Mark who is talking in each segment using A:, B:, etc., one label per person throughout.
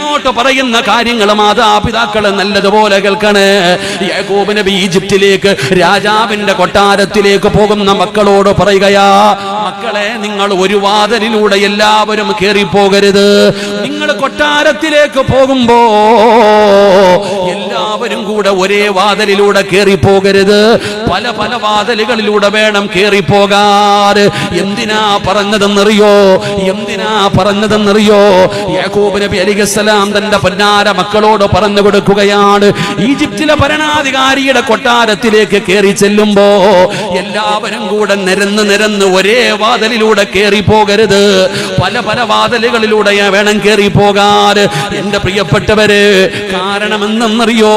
A: അങ്ങോട്ട് പറയുന്ന കാര്യങ്ങൾ മാതാപിതാക്കൾ നല്ലതുപോലെ കേൾക്കണേ. യാക്കോബ് നബി ഈജിപ്തിലേക്ക് രാജാവിന്റെ കൊട്ടാരത്തിലേക്ക് പോകുന്ന മക്കളോട് പറയുകയാ മക്കളെ നിങ്ങൾ ഒരു വാതിലിലൂടെ എല്ലാവരും കയറി പോകരുത് നിങ്ങൾ കൊട്ടാരത്തിലേക്ക് പോകുമ്പോ എല്ലാവരും കൂടെ ഒരേ വാതിലിലൂടെ കയറി പോകരുത് പല പല വാതിലുകളിലൂടെ വേണം കയറി പോകാറ് എന്തിനാ പറഞ്ഞതെന്നറിയോ? എന്തിനാ പറഞ്ഞതെന്നറിയോ? യാക്കൂബ് നബി അലിഖലാം തന്റെ പൊന്നാര മക്കളോട് പറഞ്ഞു കൊടുക്കുകയാണ്. ഈജിപ്തിലെ ഭരണാധികാരിയുടെ കൊട്ടാരത്തിലേക്ക് കയറി ചെല്ലുമ്പോ എല്ലാവരും കൂടെ നിരന്ന് നിരന്ന് ഒരേ വാതിലിലൂടെ കയറി പോകരുത്. പല പല വാതിലുകളിലൂടെ വേണം കയറി പോകാൻ. എന്റെ പ്രിയപ്പെട്ടവര് കാരണമെന്നറിയോ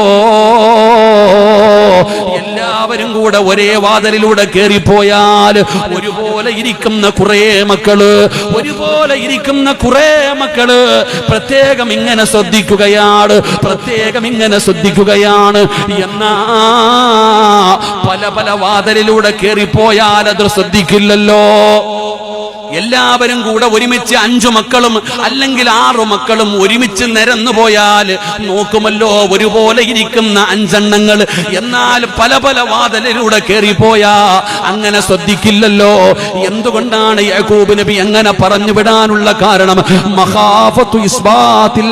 A: എല്ലാവരും കൂടെ ഒരേ വാതിലിലൂടെ കയറിപ്പോയാൽ ഒരുപോലെ ഇരിക്കുന്ന കുറേ മക്കൾ ഒരുപോലെ ഇരിക്കുന്ന കുറെ മക്കൾ പ്രത്യേകം ഇങ്ങനെ ശ്രദ്ധിക്കുകയാണ്. പ്രത്യേകം ഇങ്ങനെ ശ്രദ്ധിക്കുകയാണ്. എന്നാ പല പല വാതിലിലൂടെ കയറിപ്പോയാൽ അത് ശ്രദ്ധിക്കില്ലല്ലോ. എല്ലാവരും കൂടെ ഒരുമിച്ച് അഞ്ചു മക്കളും അല്ലെങ്കിൽ ആറു മക്കളും ഒരുമിച്ച് നിരന്നു പോയാൽ നോക്കുമല്ലോ ഒരുപോലെ ഇരിക്കുന്ന അഞ്ചെണ്ണങ്ങൾ. എന്നാൽ പല പല വാതിലിലൂടെ കയറിപ്പോയാ അങ്ങനെ ശ്രദ്ധിക്കില്ലല്ലോ. എന്തുകൊണ്ടാണ് യാക്കൂബ് നബി അങ്ങനെ പറഞ്ഞു വിടാനുള്ള കാരണം? മഹാഫത്തു ഇസ്ബാത്തിൽ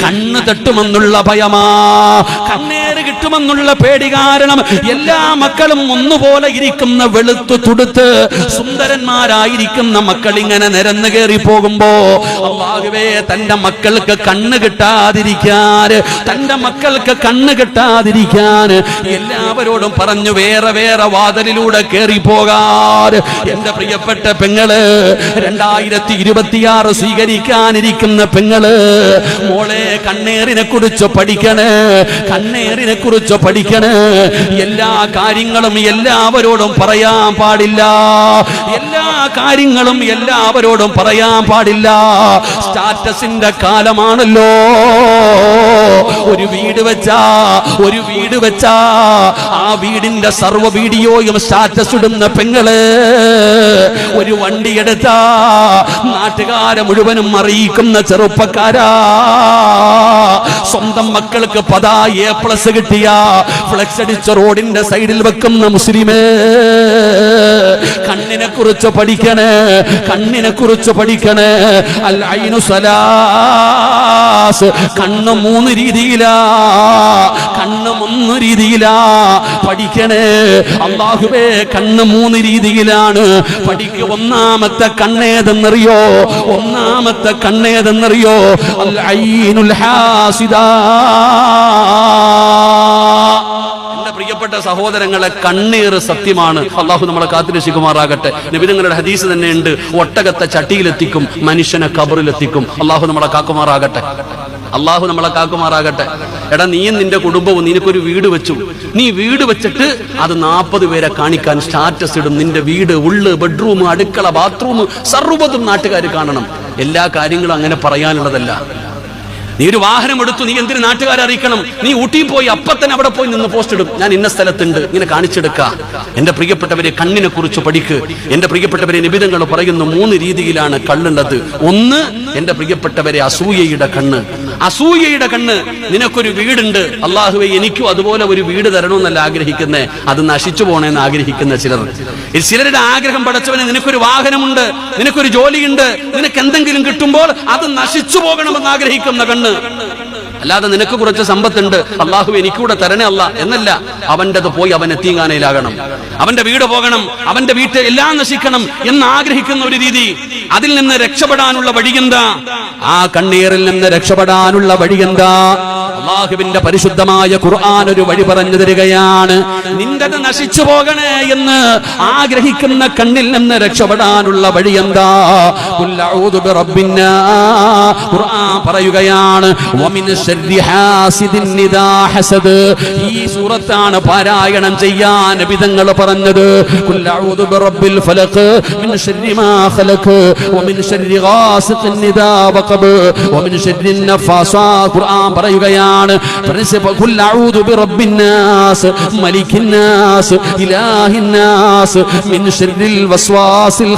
A: കണ്ണ് തട്ടുമെന്നുള്ള ഭയമാ. കണ്ണേറ് കിട്ടുമെന്നുള്ള പേടി കാരണം എല്ലാ മക്കളും ഒന്നുപോലെ ഇരിക്കുന്ന വെളുത്തു തുടുത്ത് സുന്ദരന്മാരായിരിക്കുന്ന മക്കൾ ഇങ്ങനെ നിരന്നു കയറി പോകുമ്പോ അള്ളാഹുവേ തന്റെ മക്കൾക്ക് കണ്ണ് കിട്ടാതിരിക്കാൻ തന്റെ മക്കൾക്ക് കണ്ണ് കിട്ടാതിരിക്കാൻ എല്ലാവരോടും പറഞ്ഞു വേറെ വേറെ വാതിലിലൂടെ കയറി പോകാൻ. എന്റെ പ്രിയപ്പെട്ട പെങ്ങൾ രണ്ടായിരത്തി ഇരുപത്തിയാറ് സ്വീകരിക്കാനിരിക്കുന്ന പെങ്ങൾ മോളെ കണ്ണേറിനെ കുറിച്ച് പഠിക്കണേ കണ്ണേറിനെ കുറിച്ച് പഠിക്കണേ. എല്ലാ കാര്യങ്ങളും എല്ലാവരോടും പറയാൻ പാടില്ല. എല്ലാ കാര്യങ്ങളും എല്ലാവരോടും പറയാൻ പാടില്ല. സ്റ്റാറ്റസിന്റെ കാലമാണല്ലോ. ഒരു വീട് വെച്ചാ ഒരു വീട് വെച്ചാ ആ വീടിന്റെ സർവ വീഡിയോയും സ്റ്റാറ്റസ് ഇടുന്ന പെങ്ങൾ ഒരു വണ്ടി എടുത്താ നാട്ടുകാരെ മുഴുവനും അറിയിക്കുന്ന ചെറുപ്പക്കാരാ. സ്വന്തം മക്കൾക്ക് പതാ എ പ്ലസ് കിട്ടിയ. ഫ്ലെക്സ് അടിച്ച റോഡിന്റെ സൈഡിൽ വെക്കുന്ന മുസ്ലിമേ കണ്ണിനെ കുറിച്ച് പഠിക്കണേ കണ്ണിനെ കുറിച്ച് പഠിക്കണേ. അൽ ഐനു സലാസ് കണ്ണ് മൂന്ന് രീതിയിലാ. മൂന്ന് രീതിയിലാ. പഠിക്കണേ. അള്ളാഹുവേ കണ്ണ് മൂന്ന് രീതിയിലാണ്. പഠിക്കുക ഒന്നാമത്തെ കണ്ണേതെന്നറിയോ? ഒന്നാമത്തെ കണ്ണേതെന്നറിയോ? പ്രിയപ്പെട്ട സഹോദരങ്ങളെ കണ്ണീർ സത്യമാണ്. അള്ളാഹു നമ്മളെ കാത്തിരക്ഷിക്കുമാറാകട്ടെ. നിബിധങ്ങളുടെ ഹദീസ് തന്നെ തന്നെയുണ്ട്. ഒട്ടകത്തെ ചട്ടിയിലെത്തിക്കും മനുഷ്യനെ കബറിലെത്തിക്കും. അള്ളാഹു നമ്മളെ കാക്കുമാറാകട്ടെ. അള്ളാഹു നമ്മളെ കാക്കുമാറാകട്ടെ. എടാ നീയും നിന്റെ കുടുംബവും നിനക്കൊരു വീട് വെച്ചു. നീ വീട് വെച്ചിട്ട് അത് നാൽപ്പത് പേരെ കാണിക്കാൻ സ്റ്റാറ്റസ് ഇടും. നിന്റെ വീട് ഉള്ള് ബെഡ്റൂം അടുക്കള ബാത്റൂം സർവതും നാട്ടുകാർ കാണണം. എല്ലാ കാര്യങ്ങളും അങ്ങനെ പറയാനുള്ളതല്ല. നീ ഒരു വാഹനം എടുത്തു നീ എന്തിനു നാട്ടുകാരെ അറിയിക്കണം? നീ ഊട്ടിയിൽ പോയി അപ്പൊ തന്നെ അവിടെ പോയി നിന്ന് പോസ്റ്റ് ഇടും. ഞാൻ ഇന്ന സ്ഥലത്തുണ്ട് ഇങ്ങനെ കാണിച്ചെടുക്ക. എന്റെ പ്രിയപ്പെട്ടവരെ കണ്ണിനെ കുറിച്ച് പഠിക്ക്. എന്റെ പ്രിയപ്പെട്ടവരെ നിബിധങ്ങൾ പറയുന്നു മൂന്ന് രീതിയിലാണ് കണ്ണുള്ളത് ഒന്ന് എന്റെ പ്രിയപ്പെട്ടവരെ അസൂയയുടെ കണ്ണ്. അസൂയയുടെ കണ്ണ് നിനക്കൊരു വീടുണ്ട്. അള്ളാഹുവെ എനിക്കും അതുപോലെ ഒരു വീട് തരണമെന്നല്ല ആഗ്രഹിക്കുന്നേ. അത് നശിച്ചു പോണേന്ന് ആഗ്രഹിക്കുന്ന ചിലർ. ചിലരുടെ ആഗ്രഹം പടച്ചവനെ നിനക്കൊരു വാഹനമുണ്ട് നിനക്കൊരു ജോലിയുണ്ട് നിനക്ക് എന്തെങ്കിലും കിട്ടുമ്പോൾ അത് നശിച്ചു പോകണമെന്ന് ആഗ്രഹിക്കുന്ന കണ്ണ്. അല്ലാതെ നിനക്ക് കുറച്ച് സമ്പത്തുണ്ട്. അള്ളാഹു എനിക്കൂടെ തരണേ അല്ല. എന്നല്ല അവന്റെത് പോയി അവൻ എത്തിങ്ങാനയിലാകണം അവന്റെ വീട് പോകണം അവന്റെ വീട്ടിൽ എല്ലാം നശിക്കണം എന്ന് ആഗ്രഹിക്കുന്ന ഒരു രീതി. അതിൽ നിന്ന് രക്ഷപ്പെടാനുള്ള വഴിയെന്താ? ആ കണ്ണീരിൽ നിന്ന് രക്ഷപ്പെടാനുള്ള വഴിയെന്താ? അള്ളാഹുവിന്റെ പരിശുദ്ധമായ ഖുർആൻ ഒരു വഴി പറഞ്ഞു തരികയാണ്. നിന്റത് നശിച്ചു പോകണേ എന്ന് ആഗ്രഹിക്കുന്ന കണ്ണിൽ നിന്ന് രക്ഷപ്പെടാനുള്ള വഴി എന്താ? ഖുർആൻ പറയുകയാണ് ഈ സൂറത്താണ് പാരായണം ചെയ്യാൻ വിധങ്ങൾ പറഞ്ഞത്. ഖുർആൻ പറയുകയാണ്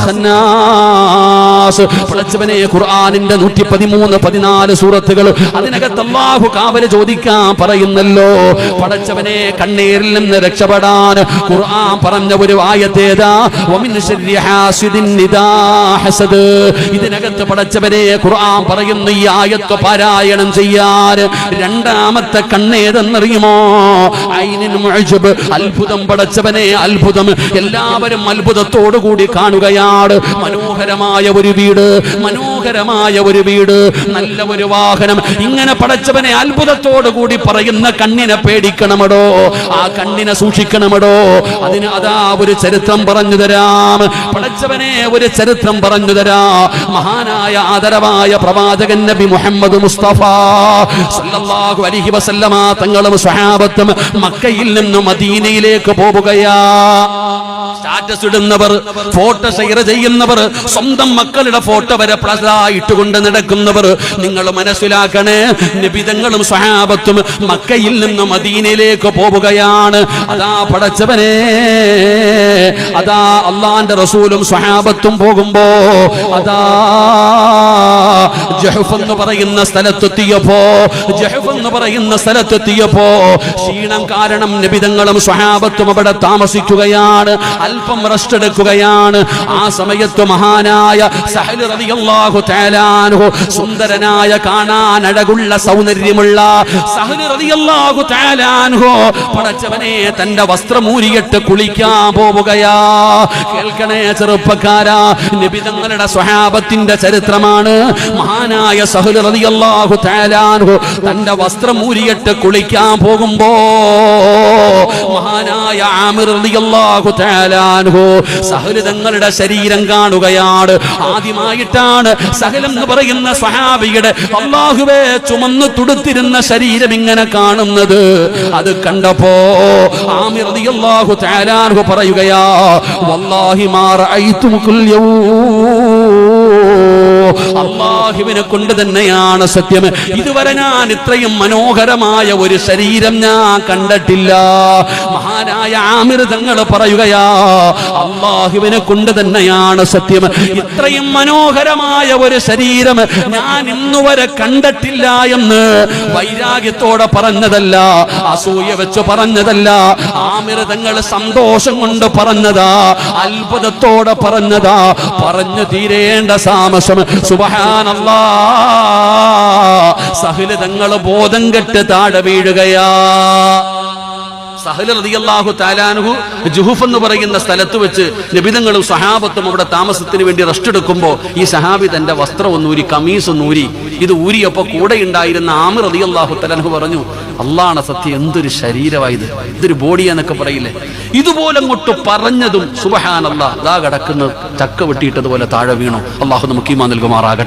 A: ഖന്നാസ്. പടച്ചവനെ ഖുർആനിന്റെ നൂറ്റി പതിമൂന്ന് പതിനാല് സൂറത്തുകൾ അതിനകത്ത് അല്ലാഹു കാവൽ ചോദിക്കാൻ പറയുന്നല്ലോ. പടച്ചവനെ കണ്ണീരിൽ നിന്ന് രക്ഷപ്പെടാൻ ഖുർആൻ പറഞ്ഞ ഒരു ആയത്തേതാ ഇതിനകത്ത് പടച്ചവനെ ഖുർആൻ പറയുന്നു ഈ ആയത്ത് പാരായണം ചെയ്യാൻ രണ്ടാമത്തെ കണ്ണേതെന്നറിയുമോ അത്ഭുതം പടച്ചവനെ അത്ഭുതം. എല്ലാവരും അത്ഭുതത്തോടു കൂടി കാണുകയാണ്. മനോഹരമായ ഒരു വീട് മനോഹരമായ ഒരു വീട് നല്ല ഒരു വാഹനം. ഇങ്ങനെ പടച്ചവനെ അത്ഭുതത്തോടു കൂടി പറയുന്ന കണ്ണിനെ പേടിക്കണമടോ? ആ കണ്ണിനെ സൂക്ഷിക്കണമടോ? അതിന് അതാ ഒരു ചരിത്രം പറഞ്ഞു തരാം. പടച്ചവനെ ഒരു ചരിത്രം പറഞ്ഞു തരാ. മഹാനായ ആദരവായ പ്രവാചകൻ നബി മുഹമ്മദ് മുസ്തഫ സല്ലല്ലാഹു അലൈഹി വസല്ലമ തങ്ങളും സ്വഹാബത്തും മക്കയിൽ നിന്ന് മദീനയിലേക്ക് പോവുകയാ. സ്റ്റാറ്റസ് ഇടുന്നവർ ഫോട്ടോ ഷെയർ ചെയ്യുന്നവർ സ്വന്തം മക്കളുടെ ഫോട്ടോ വരെ പ്ലസായിട്ട് കൊണ്ട് നടക്കുന്നവർ നിങ്ങൾ മനസ്സിലാക്കണേ നിബിതങ്ങളും സ്വഹാബത്തും മക്കയിൽ നിന്ന് മദീനയിലേക്ക് പോവുകയാണ്. അതാ പടച്ചവനെ അതാ അള്ളാന്റെ റസൂലും സ്വഹാബത്തും പോകുമ്പോ അതാ ജഹഫ് എന്ന് പറയുന്ന സ്ഥലത്തെത്തിയപ്പോ ജഹഫ് എന്ന് പറയുന്ന സ്ഥലത്തെത്തിയപ്പോ ക്ഷീണം കാരണം നിബിതങ്ങളും സ്വഹാബത്തും അവിടെ താമസിക്കുകയാണ്. അല്പം റെസ്റ്റ് എടുക്കുകയാണ്. ആ സമയത്ത് മഹാനായ സഹൽ റളിയല്ലാഹു തആല സുന്ദരനായ കാണാൻ അഴകുള്ള സൗന്ദര്യമുള്ള സഹൽ റളിയല്ലാഹു തആല അൻഹു പടച്ചവനെ തന്റെ വസ്ത്രമൂരിയിട്ട് കുളിക്കാൻ പോവുകയാ. കേൾക്കണേ ചെറുപ്പക്കാരാ നിബിതങ്ങളുടെ സ്വഹാബത്തിന്റെ ചരിത്രമാണ്. മഹാനായ സഹൽ റളിയല്ലാഹു തആല അൻഹു തന്റെ വസ്ത്രം ഊരിയിട്ട് കുളിക്കാൻ പോകുമ്പോ മഹാനായ ആമിർ റളിയല്ലാഹു തആല അൻഹു സഹൽ തങ്ങളുടെ ശരീരം കാണുകയാണ്. ആദ്യമായിട്ടാണ് സഹൽ എന്ന് പറയുന്ന സഹാബിയുടെ അള്ളാഹുവേ ചുമന്നു തുടുത്തിരുന്ന ശരീരം ഇങ്ങനെ കാണുന്നത്. അത് കണ്ടപ്പോ ആമിർ റളിയല്ലാഹു പറയുകയാ വല്ലാഹി മാ റഅയ്തുമുൽ അള്ളാഹുവിനെ കൊണ്ട് തന്നെയാണ് സത്യം. ഇതുവരെ ഞാൻ ഇത്രയും മനോഹരമായ ഒരു ശരീരം ഞാൻ കണ്ടിട്ടില്ല. മഹാനായ ആമിർ പറയുകയാ അള്ളാഹുവിനെ കൊണ്ട് തന്നെയാണ് സത്യം. ഇത്രയും മനോഹരമായ ഒരു ശരീരം ഞാൻ ഇന്നുവരെ കണ്ടിട്ടില്ല എന്ന് വൈരാഗ്യത്തോടെ പറഞ്ഞതല്ല അസൂയ വെച്ച് പറഞ്ഞതല്ല ആമിർ സന്തോഷം കൊണ്ട് പറഞ്ഞതാ അത്ഭുതത്തോടെ പറഞ്ഞതാ പറഞ്ഞു തീരേണ്ട സാമസം സുബഹാനല്ലാ സഹിൽ തങ്ങൾ ബോധം കെട്ട് താഴെ വീഴുകയാ. സഹൽ റളിയല്ലാഹു താലാനുഹു ജുഹുഫ് എന്ന് പറയുന്ന സ്ഥലത്ത് വെച്ച് നിബിതങ്ങളും സഹാബത്തും അവിടെ താമസത്തിന് വേണ്ടി റെസ്റ്റ് എടുക്കുമ്പോൾ ഈ സഹാബി തന്റെ വസ്ത്രം ഒന്ന് ഊരി കമീസ് ഒന്ന് ഊരി ഇത് ഊരിയപ്പോൾ കൂടെ ഉണ്ടായിരുന്ന ആമിർ റളിയല്ലാഹു തലാൻഹു പറഞ്ഞു അള്ളാണ് സത്യം എന്തൊരു ശരീരമായത് ഇതൊരു ബോഡി എന്നൊക്കെ പറയില്ലേ? ഇതുപോലെ അങ്ങോട്ട് പറഞ്ഞതും സുബ്ഹാനല്ലാഹ് ദാ കിടക്കുന്നത് ചക്ക വെട്ടിയിട്ടതുപോലെ താഴെ വീണു. അള്ളാഹു നമുക്ക് ഈമാ നൽകുമാറാകട്ടെ.